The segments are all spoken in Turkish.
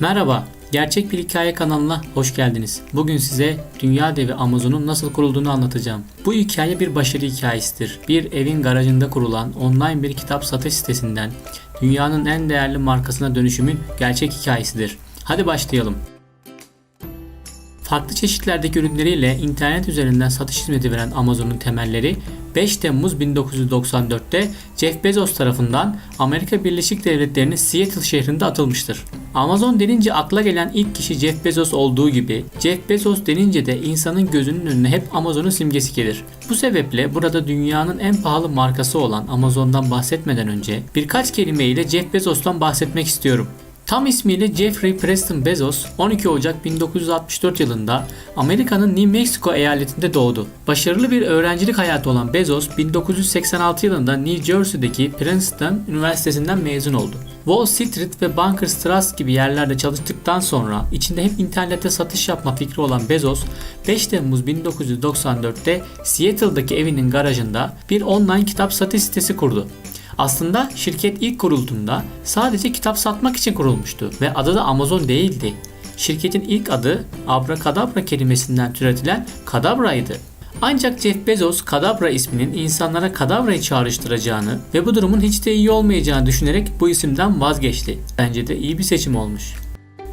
Merhaba, Gerçek Bir Hikaye kanalına hoş geldiniz. Bugün size dünya devi Amazon'un nasıl kurulduğunu anlatacağım. Bu hikaye bir başarı hikayesidir. Bir evin garajında kurulan online bir kitap satış sitesinden dünyanın en değerli markasına dönüşümün gerçek hikayesidir. Hadi başlayalım. Farklı çeşitlerdeki ürünleriyle internet üzerinden satış hizmeti veren Amazon'un temelleri 5 Temmuz 1994'te Jeff Bezos tarafından Amerika Birleşik Devletleri'nin Seattle şehrinde atılmıştır. Amazon denince akla gelen ilk kişi Jeff Bezos olduğu gibi Jeff Bezos denince de insanın gözünün önüne hep Amazon'un simgesi gelir. Bu sebeple burada dünyanın en pahalı markası olan Amazon'dan bahsetmeden önce birkaç kelimeyle Jeff Bezos'tan bahsetmek istiyorum. Tam ismiyle Jeffrey Preston Bezos 12 Ocak 1964 yılında Amerika'nın New Mexico eyaletinde doğdu. Başarılı bir öğrencilik hayatı olan Bezos 1986 yılında New Jersey'deki Princeton Üniversitesi'nden mezun oldu. Wall Street ve Bankerstrasse gibi yerlerde çalıştıktan sonra içinde hep internette satış yapma fikri olan Bezos 5 Temmuz 1994'te Seattle'daki evinin garajında bir online kitap satış sitesi kurdu. Aslında şirket ilk kurulduğunda sadece kitap satmak için kurulmuştu ve adı da Amazon değildi. Şirketin ilk adı Abracadabra kelimesinden türetilen Kadabra'ydı. Ancak Jeff Bezos Kadabra isminin insanlara Kadabra'yı çağrıştıracağını ve bu durumun hiç de iyi olmayacağını düşünerek bu isimden vazgeçti. Bence de iyi bir seçim olmuş.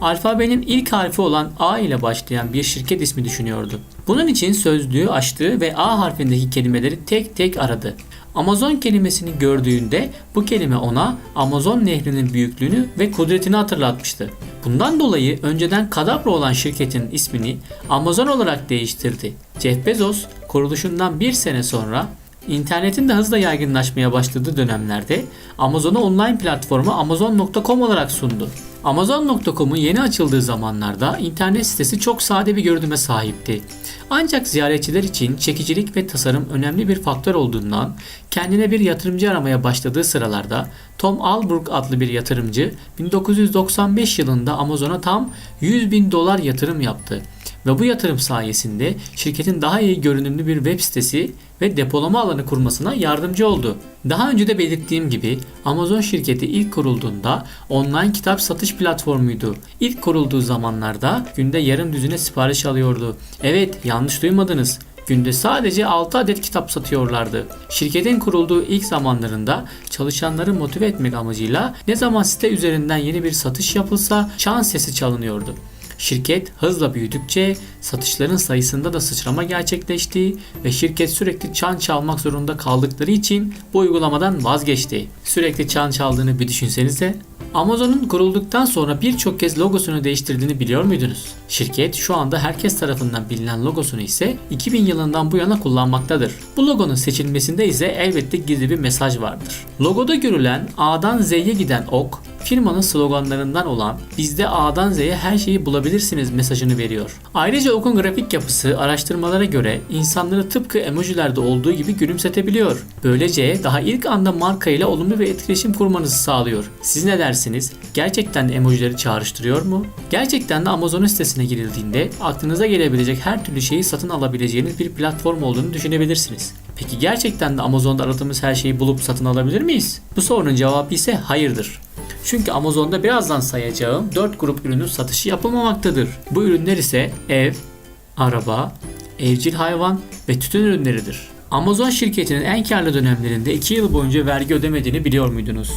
Alfabenin ilk harfi olan A ile başlayan bir şirket ismi düşünüyordu. Bunun için sözlüğü açtı ve A harfindeki kelimeleri tek tek aradı. Amazon kelimesini gördüğünde bu kelime ona Amazon nehrinin büyüklüğünü ve kudretini hatırlatmıştı. Bundan dolayı önceden Kadabra olan şirketin ismini Amazon olarak değiştirdi. Jeff Bezos kuruluşundan bir sene sonra İnternetin de hızla yaygınlaşmaya başladığı dönemlerde Amazon'a online platformu Amazon.com olarak sundu. Amazon.com'un yeni açıldığı zamanlarda internet sitesi çok sade bir görünüme sahipti. Ancak ziyaretçiler için çekicilik ve tasarım önemli bir faktör olduğundan kendine bir yatırımcı aramaya başladığı sıralarda Tom Alburg adlı bir yatırımcı 1995 yılında Amazon'a tam 100 bin dolar yatırım yaptı. Ve bu yatırım sayesinde şirketin daha iyi görünümlü bir web sitesi ve depolama alanı kurmasına yardımcı oldu. Daha önce de belirttiğim gibi Amazon şirketi ilk kurulduğunda online kitap satış platformuydu. İlk kurulduğu zamanlarda günde yarım düzine sipariş alıyordu. Evet yanlış duymadınız. Günde sadece 6 adet kitap satıyorlardı. Şirketin kurulduğu ilk zamanlarında çalışanları motive etmek amacıyla ne zaman site üzerinden yeni bir satış yapılsa çan sesi çalınıyordu. Şirket hızla büyüdükçe satışların sayısında da sıçrama gerçekleşti ve şirket sürekli çan çalmak zorunda kaldıkları için bu uygulamadan vazgeçti. Sürekli çan çaldığını bir düşünsenize. Amazon'un kurulduktan sonra birçok kez logosunu değiştirdiğini biliyor muydunuz? Şirket şu anda herkes tarafından bilinen logosunu ise 2000 yılından bu yana kullanmaktadır. Bu logonun seçilmesinde ise elbette gizli bir mesaj vardır. Logoda görülen A'dan Z'ye giden ok, firmanın sloganlarından olan bizde A'dan Z'ye her şeyi bulabilirsiniz mesajını veriyor. Ayrıca okun grafik yapısı araştırmalara göre insanları tıpkı emojilerde olduğu gibi gülümsetebiliyor. Böylece daha ilk anda marka ile olumlu bir etkileşim kurmanızı sağlıyor. Siz ne dersiniz? Gerçekten de emojileri çağrıştırıyor mu? Gerçekten de Amazon sitesine girildiğinde aklınıza gelebilecek her türlü şeyi satın alabileceğiniz bir platform olduğunu düşünebilirsiniz. Peki gerçekten de Amazon'da aradığımız her şeyi bulup satın alabilir miyiz? Bu sorunun cevabı ise hayırdır. Çünkü Amazon'da birazdan sayacağım 4 grup ürünün satışı yapılmamaktadır. Bu ürünler ise ev, araba, evcil hayvan ve tütün ürünleridir. Amazon şirketinin en karlı dönemlerinde 2 yıl boyunca vergi ödemediğini biliyor muydunuz?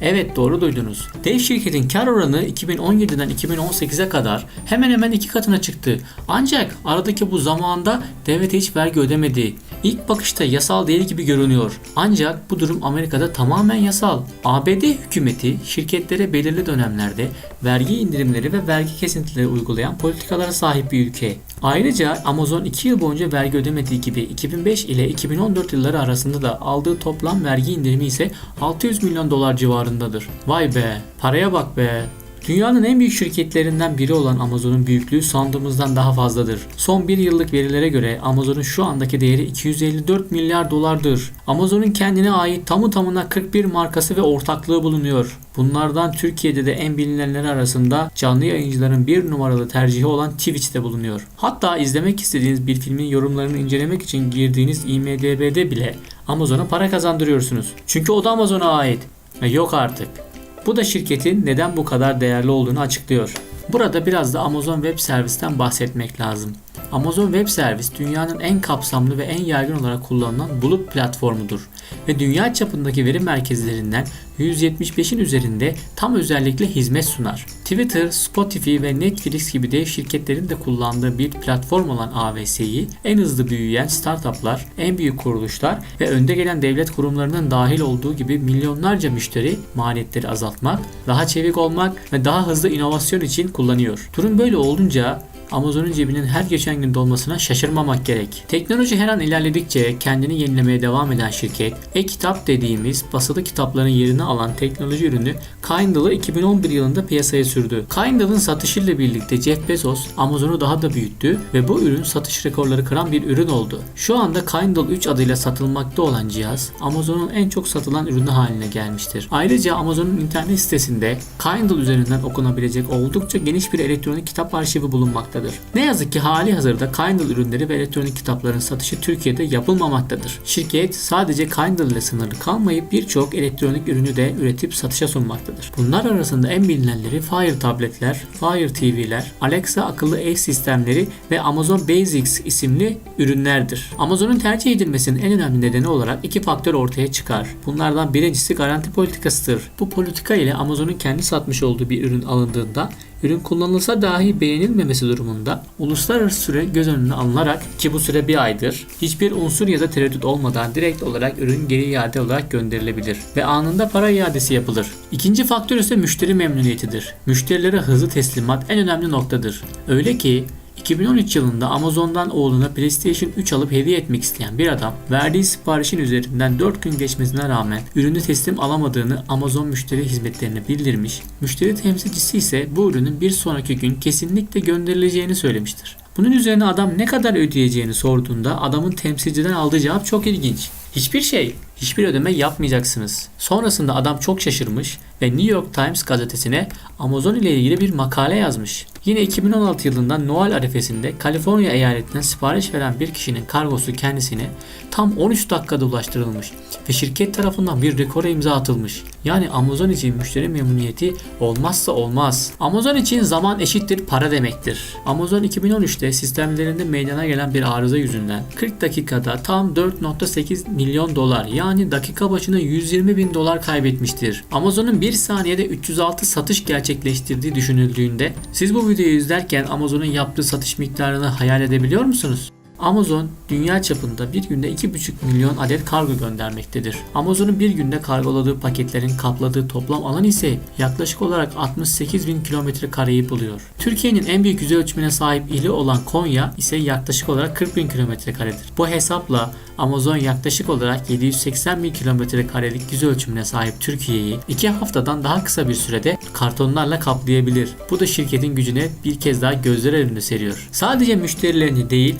Evet doğru duydunuz. Dev şirketin kar oranı 2017'den 2018'e kadar hemen hemen iki katına çıktı. Ancak aradaki bu zamanda devlete hiç vergi ödemedi. İlk bakışta yasal değil gibi görünüyor. Ancak bu durum Amerika'da tamamen yasal. ABD hükümeti şirketlere belirli dönemlerde vergi indirimleri ve vergi kesintileri uygulayan politikalara sahip bir ülke. Ayrıca Amazon 2 yıl boyunca vergi ödemediği gibi 2005 ile 2014 yılları arasında da aldığı toplam vergi indirimi ise 600 milyon dolar civarındadır. Vay be, paraya bak be. Dünyanın en büyük şirketlerinden biri olan Amazon'un büyüklüğü sandığımızdan daha fazladır. Son bir yıllık verilere göre Amazon'un şu andaki değeri 254 milyar dolardır. Amazon'un kendine ait tamı tamına 41 markası ve ortaklığı bulunuyor. Bunlardan Türkiye'de de en bilinenleri arasında canlı yayıncıların bir numaralı tercihi olan Twitch'te bulunuyor. Hatta izlemek istediğiniz bir filmin yorumlarını incelemek için girdiğiniz IMDB'de bile Amazon'a para kazandırıyorsunuz. Çünkü o da Amazon'a ait. Ve yok artık. Bu da şirketin neden bu kadar değerli olduğunu açıklıyor. Burada biraz da Amazon Web Service'ten bahsetmek lazım. Amazon Web Service dünyanın en kapsamlı ve en yaygın olarak kullanılan bulut platformudur ve dünya çapındaki veri merkezlerinden 175'in üzerinde tam özellikle hizmet sunar. Twitter, Spotify ve Netflix gibi dev şirketlerin de kullandığı bir platform olan AWS'yi en hızlı büyüyen startuplar, en büyük kuruluşlar ve önde gelen devlet kurumlarının dahil olduğu gibi milyonlarca müşteri maliyetleri azaltmak, daha çevik olmak ve daha hızlı inovasyon için kullanıyor. Durum böyle olunca Amazon'un cebinin her geçen gün dolmasına şaşırmamak gerek. Teknoloji her an ilerledikçe kendini yenilemeye devam eden şirket, e-kitap dediğimiz basılı kitapların yerini alan teknoloji ürünü Kindle'ı 2011 yılında piyasaya sürdü. Kindle'ın satışıyla birlikte Jeff Bezos Amazon'u daha da büyüttü ve bu ürün satış rekorları kıran bir ürün oldu. Şu anda Kindle 3 adıyla satılmakta olan cihaz Amazon'un en çok satılan ürünü haline gelmiştir. Ayrıca Amazon'un internet sitesinde Kindle üzerinden okunabilecek oldukça geniş bir elektronik kitap arşivi bulunmaktadır. Ne yazık ki hali hazırda Kindle ürünleri ve elektronik kitapların satışı Türkiye'de yapılmamaktadır. Şirket sadece Kindle ile sınırlı kalmayıp birçok elektronik ürünü de üretip satışa sunmaktadır. Bunlar arasında en bilinenleri Fire tabletler, Fire TV'ler, Alexa akıllı ev sistemleri ve Amazon Basics isimli ürünlerdir. Amazon'un tercih edilmesinin en önemli nedeni olarak iki faktör ortaya çıkar. Bunlardan birincisi garanti politikasıdır. Bu politika ile Amazon'un kendi satmış olduğu bir ürün alındığında ürün kullanılsa dahi beğenilmemesi durumunda uluslararası süre göz önüne alınarak ki bu süre bir aydır hiçbir unsur ya da tereddüt olmadan direkt olarak ürün geri iade olarak gönderilebilir ve anında para iadesi yapılır. İkinci faktör ise müşteri memnuniyetidir. Müşterilere hızlı teslimat en önemli noktadır. Öyle ki 2013 yılında Amazon'dan oğluna PlayStation 3 alıp hediye etmek isteyen bir adam verdiği siparişin üzerinden 4 gün geçmesine rağmen ürünü teslim alamadığını Amazon müşteri hizmetlerine bildirmiş. Müşteri temsilcisi ise bu ürünün bir sonraki gün kesinlikle gönderileceğini söylemiştir. Bunun üzerine adam ne kadar ödeyeceğini sorduğunda adamın temsilciden aldığı cevap çok ilginç. Hiçbir şey, hiçbir ödeme yapmayacaksınız. Sonrasında adam çok şaşırmış ve New York Times gazetesine Amazon ile ilgili bir makale yazmış. Yine 2016 yılında Noel arifesinde Kaliforniya eyaletinden sipariş veren bir kişinin kargosu kendisine tam 13 dakikada ulaştırılmış ve şirket tarafından bir rekora imza atılmış. Yani Amazon için müşteri memnuniyeti olmazsa olmaz. Amazon için zaman eşittir para demektir. Amazon 2013'te sistemlerinde meydana gelen bir arıza yüzünden 40 dakikada tam 4.8 milyon dolar yani dakika başına 120 bin dolar kaybetmiştir. Amazon'un bir saniyede 306 satış gerçekleştirdiği düşünüldüğünde siz bu videoyu izlerken Amazon'un yaptığı satış miktarını hayal edebiliyor musunuz? Amazon dünya çapında bir günde 2,5 milyon adet kargo göndermektedir. Amazon'un bir günde kargoladığı paketlerin kapladığı toplam alan ise yaklaşık olarak 68 bin kilometre kareyi buluyor. Türkiye'nin en büyük yüz ölçümüne sahip ili olan Konya ise yaklaşık olarak 40 bin kilometre karedir. Bu hesapla Amazon yaklaşık olarak 780 bin kilometre karelik yüz ölçümüne sahip Türkiye'yi 2 haftadan daha kısa bir sürede kartonlarla kaplayabilir. Bu da şirketin gücüne bir kez daha gözler önünde seriyor. Sadece müşterilerini değil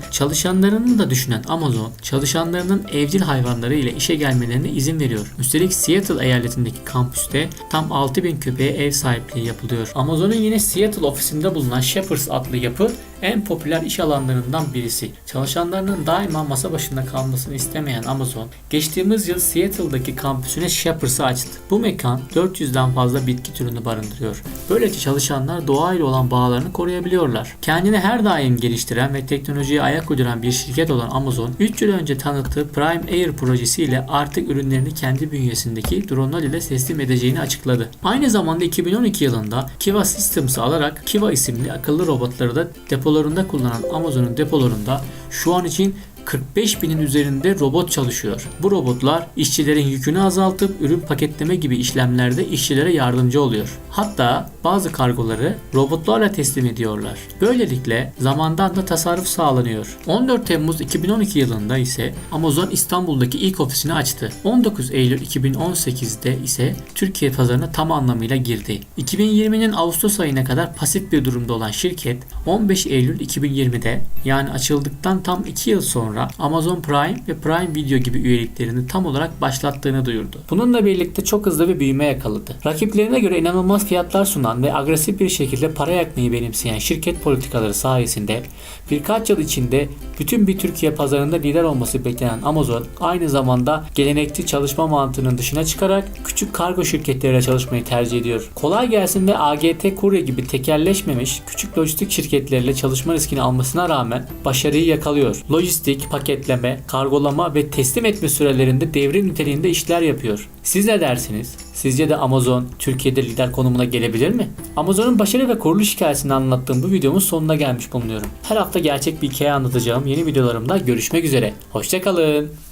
çalışanlarını da düşünen Amazon çalışanlarının evcil hayvanları ile işe gelmelerine izin veriyor. Üstelik Seattle eyaletindeki kampüste tam 6000 köpeğe ev sahipliği yapılıyor. Amazon'un yine Seattle ofisinde bulunan Shepherds adlı yapı en popüler iş alanlarından birisi. Çalışanlarının daima masa başında kalmasını istemeyen Amazon, geçtiğimiz yıl Seattle'daki kampüsüne Shepherds'ı açtı. Bu mekan 400'den fazla bitki türünü barındırıyor. Böylece çalışanlar doğayla olan bağlarını koruyabiliyorlar. Kendini her daim geliştiren ve teknolojiye ayak uyduran bir şirket olan Amazon, 3 yıl önce tanıttığı Prime Air projesiyle artık ürünlerini kendi bünyesindeki dronelar ile teslim edeceğini açıkladı. Aynı zamanda 2012 yılında Kiva Systems'ı alarak Kiva isimli akıllı robotları da depolarında kullanan Amazon'un depolarında şu an için 45 binin üzerinde robot çalışıyor. Bu robotlar işçilerin yükünü azaltıp ürün paketleme gibi işlemlerde işçilere yardımcı oluyor. Hatta bazı kargoları robotlarla teslim ediyorlar. Böylelikle zamandan da tasarruf sağlanıyor. 14 Temmuz 2012 yılında ise Amazon İstanbul'daki ilk ofisini açtı. 19 Eylül 2018'de ise Türkiye pazarına tam anlamıyla girdi. 2020'nin Ağustos ayına kadar pasif bir durumda olan şirket 15 Eylül 2020'de yani açıldıktan tam 2 yıl sonra sonra Amazon Prime ve Prime Video gibi üyeliklerini tam olarak başlattığını duyurdu. Bununla birlikte çok hızlı bir büyüme yakaladı. Rakiplerine göre inanılmaz fiyatlar sunan ve agresif bir şekilde para yakmayı benimseyen şirket politikaları sayesinde birkaç yıl içinde bütün bir Türkiye pazarında lider olması beklenen Amazon aynı zamanda gelenekçi çalışma mantığının dışına çıkarak küçük kargo şirketleriyle çalışmayı tercih ediyor. Kolay gelsin ve AGT Kurye gibi tekelleşmemiş küçük lojistik şirketleriyle çalışma riskini almasına rağmen başarıyı yakalıyor. Lojistik, paketleme, kargolama ve teslim etme sürelerinde devrim niteliğinde işler yapıyor. Siz ne dersiniz? Sizce de Amazon Türkiye'de lider konumuna gelebilir mi? Amazon'un başarı ve kuruluş hikayesini anlattığım bu videomun sonuna gelmiş bulunuyorum. Her hafta gerçek bir hikaye anlatacağım yeni videolarımda görüşmek üzere. Hoşçakalın.